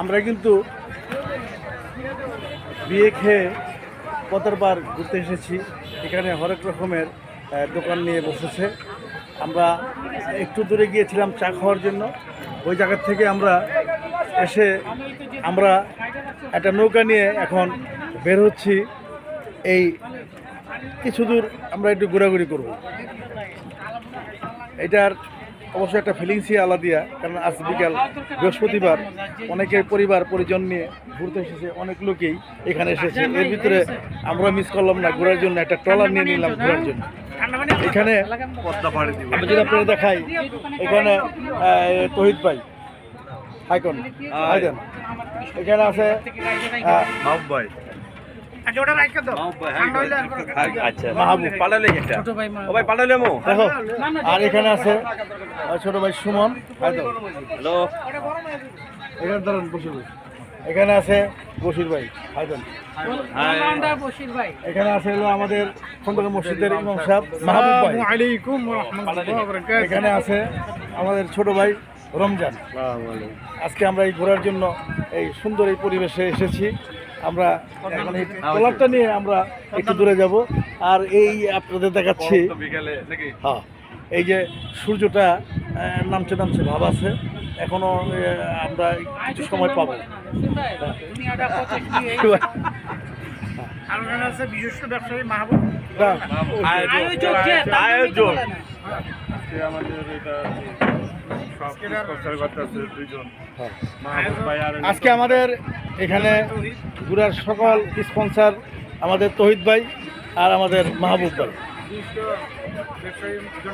আমরা কিন্তু বিয়ে খেয়ে কতবার ঘুরতে এসেছি। এখানে হরেক রকমের দোকান নিয়ে বসেছে। আমরা একটু দূরে গিয়েছিলাম চা খাওয়ার জন্য। ওই জায়গা থেকে আমরা এসে আমরা একটা নৌকা নিয়ে এখন বের হচ্ছি। এই কিছু দূর আমরা একটু ঘোরাঘুরি করব। এটার অবশ্যই একটা ফিলিংসই আলাদিয়া কারণ আজ বিকাল বৃহস্পতিবার, অনেকের পরিবার, পরিজন নিয়ে ঘুরতে এসেছে, অনেক লোকেই এখানে এসেছে। এর ভিতরে আমরা মিস করলাম না, ঘোরার জন্য একটা ট্রলার নিয়ে নিলাম ঘোরার জন্য। এখানে আমি যদি আপনারা দেখাই, এখানে তহিদ ভাই। হাইকন হাইকন এখানে আছে আচ্ছা। মাহবুব পালালে একটা? ও ভাই পালালে মো আর এখানে আছে ছোট ভাই সুমন। হ্যালো। এখানে ধরেন বসির ভাই। এখানে আছে ভাই। এখানে আছে হলো আমাদের খন্দকার মসজিদের ইমাম সাহেব মাহবুব ভাই। আলাইকুম রাহমাতুল্লাহি ওয়া এখানে আছে আমাদের ছোট ভাই রমজান। আজকে আমরা এই ঘোরার জন্য এই সুন্দর এই পরিবেশে এসেছি। আমরা এই ট্রলারটা নিয়ে আমরা একটু দূরে যাব। আর এই আপনাদের দেখাচ্ছি হ্যাঁ এই যে সূর্যটা নামছে নামছে ভাব আছে। এখনও আমরা কিছু সময় পাবো। দুনিয়াটা কত কি এই আর ওখানে আছে বিশিষ্ট ব্যবসায়ী মাহবুব না, আয়োজক কে আয়োজক। আমাদের এটা হ্যাঁ। মাহবুব ভাই আর আজকে আমাদের এখানে ঘুরার সকল স্পন্সার আমাদের তহিদ ভাই আর আমাদের মাহবুব ভাই